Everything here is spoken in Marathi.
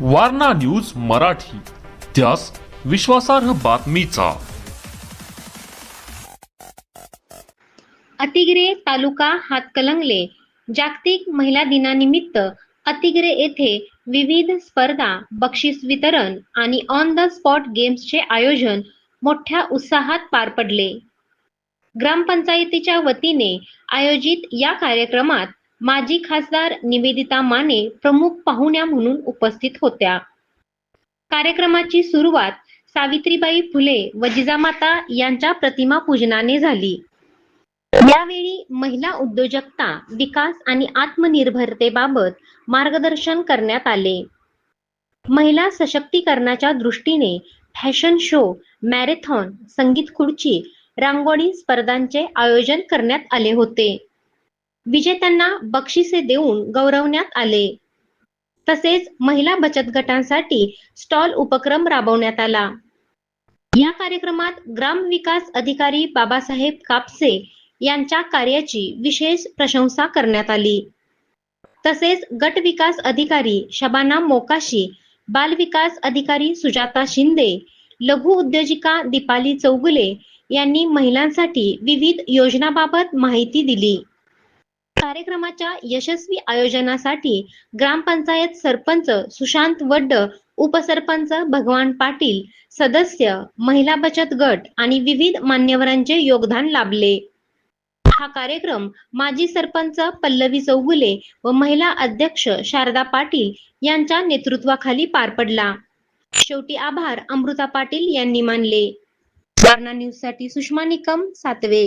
वारणा न्यूज मराठी. त्यास विश्वासार्ह बातमीचा. अतिग्रे तालुका हातकलंगले. जागतिक महिला दिनानिमित्त अतिग्रे येथे विविध स्पर्धा बक्षीस वितरण आणि ऑन द स्पॉट गेम्सचे आयोजन मोठ्या उत्साहात पार पडले. ग्रामपंचायतीच्या वतीने आयोजित या कार्यक्रमात माजी खासदार निवेदिता माने प्रमुख पाहुण्या म्हणून उपस्थित होत्या. कार्यक्रमाची सुरुवात सावित्रीबाई फुले व जिजामाता यांच्या प्रतिमा पूजनाने झाली. यावेळी महिला उद्योजकता विकास आणि आत्मनिर्भरतेबाबत मार्गदर्शन करण्यात आले. महिला सशक्तीकरणाच्या दृष्टीने फॅशन शो मॅरेथॉन संगीत खुर्ची रांगोळी स्पर्धांचे आयोजन करण्यात आले होते. विजेत्यांना बक्षिसे देऊन गौरवण्यात आले. तसेच महिला बचत गटांसाठी स्टॉल उपक्रम राबवण्यात आला. या कार्यक्रमात ग्राम विकास अधिकारी बाबासाहेब कापसे यांच्या कार्याची विशेष प्रशंसा करण्यात आली. तसेच गट विकास अधिकारी शबाना मोकाशी बाल विकास अधिकारी सुजाता शिंदे लघु उद्योजिका दीपाली चौगुले यांनी महिलांसाठी विविध योजनाबाबत माहिती दिली. कार्यक्रमाच्या यशस्वी आयोजनासाठी ग्रामपंचायत सरपंच सुशांत वड्ड उपसरपंच भगवान पाटील सदस्य महिला बचत गट आणि विविध मान्यवरांचे योगदान लाभले. हा कार्यक्रम माजी सरपंच पल्लवी चौगुले व महिला अध्यक्ष शारदा पाटील यांच्या नेतृत्वाखाली पार पडला. शेवटी आभार अमृता पाटील यांनी मानले. न्यूजसाठी सुषमा निकम सातवे.